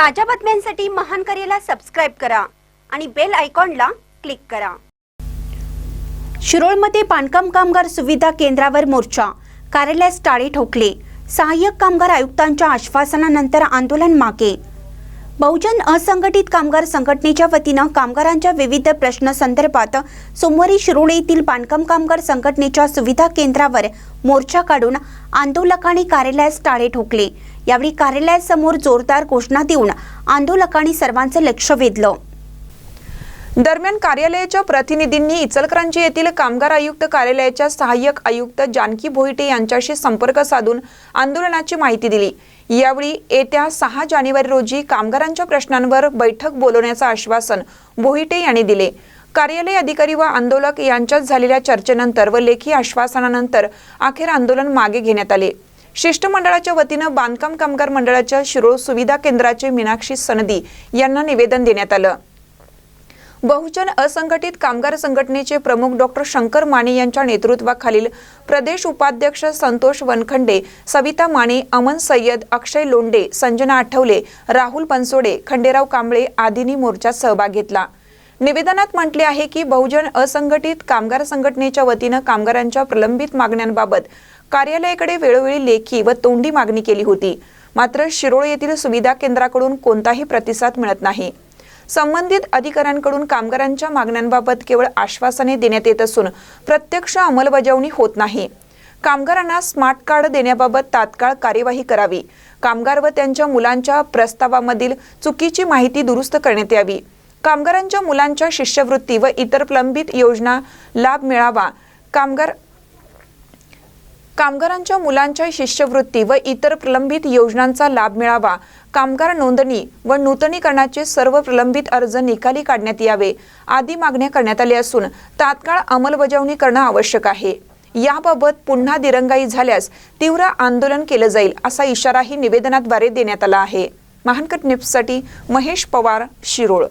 ताज्या बातम्यांसाठी महान करेला सबस्क्राईब करा आणि बेल आयकॉनला क्लिक करा. शिरोळमध्ये बांधकाम कामगार सुविधा केंद्रावर मोर्चा. कार्यालयास टाळे ठोकले. सहाय्यक कामगार आयुक्तांच्या आश्वासनानंतर आंदोलन मागे. बहुजन असंघटित कामगार संघटनेच्या वतीनं कामगारांच्या विविध प्रश्न संदर्भात सोमवारी शिरोळे येथील बांधकाम कामगार संघटनेच्या सुविधा केंद्रावर मोर्चा काढून आंदोलकांनी कार्यालयास टाळे ठोकले. यावेळी कार्यालयासमोर जोरदार घोषणा देऊन आंदोलकांनी सर्वांचं लक्ष वेधलं. दरम्यान कार्यालयाच्या प्रतिनिधींनी इचलकरंजी येथील कामगार आयुक्त कार्यालयाच्या सहाय्यक आयुक्त जानकी भोईटे यांच्याशी संपर्क साधून आंदोलनाची माहिती दिली. यावेळी येत्या सहा जानेवारी रोजी कामगारांच्या प्रश्नांवर बैठक बोलवण्याचं आश्वासन भोईटे यांनी दिले. कार्यालय अधिकारी व आंदोलक यांच्यात झालेल्या चर्चेनंतर व लेखी आश्वासनानंतर अखेर आंदोलन मागे घेण्यात आले. शिष्टमंडळाच्या वतीनं बांधकाम कामगार मंडळाच्या शिरोळ सुविधा केंद्राचे मीनाक्षी सनदी यांना निवेदन देण्यात आलं. बहुजन असंघटित कामगार संघटनेचे प्रमुख डॉक्टर शंकर माने यांच्या नेतृत्वाखालील प्रदेश उपाध्यक्ष संतोष वनखंडे सविता माने अमन सय्यद अक्षय लोंडे संजना आठवले राहुल बनसोडे खंडेराव कांबळे आदींनी मोर्चात सहभाग घेतला. निवेदनात म्हटले आहे की बहुजन असंघटित कामगार संघटनेच्या वतीनं कामगारांच्या प्रलंबित मागण्यांबाबत कार्यालयाकडे वेळोवेळी लेखी व तोंडी मागणी केली होती. मात्र शिरोळ येथील सुविधा केंद्राकडून कोणताही प्रतिसाद मिळत नाही. संबंधित अधिकाऱ्यांकडून कामगारांच्या मागण्यांबाबत केवळ आश्वासने देण्यात येत असून प्रत्यक्ष अंमलबजावणी होत नाही. कामगारांना स्मार्ट कार्ड देण्याबाबत तात्काळ कार्यवाही करावी. कामगार व त्यांच्या मुलांच्या प्रस्तावामधील चुकीची माहिती दुरुस्त करण्यात यावी. कामगारांच्या मुलांच्या शिष्यवृत्ती व इतर प्रलंबित योजना लाभ मिळावा. कामगार कामगारांच्या मुलांच्या शिष्यवृत्ती व इतर प्रलंबित योजनांचा लाभ मिळावा. कामगार नोंदणी व नूतनीकरणाचे सर्व प्रलंबित अर्ज निकाली काढण्यात यावे आदी मागण्या करण्यात आल्या असून तात्काळ अंमलबजावणी करणं आवश्यक आहे. याबाबत पुन्हा दिरंगाई झाल्यास तीव्र आंदोलन केलं जाईल असा इशाराही निवेदनाद्वारे देण्यात आला आहे. महानकट न्यूजसाठी महेश पवार शिरोळ.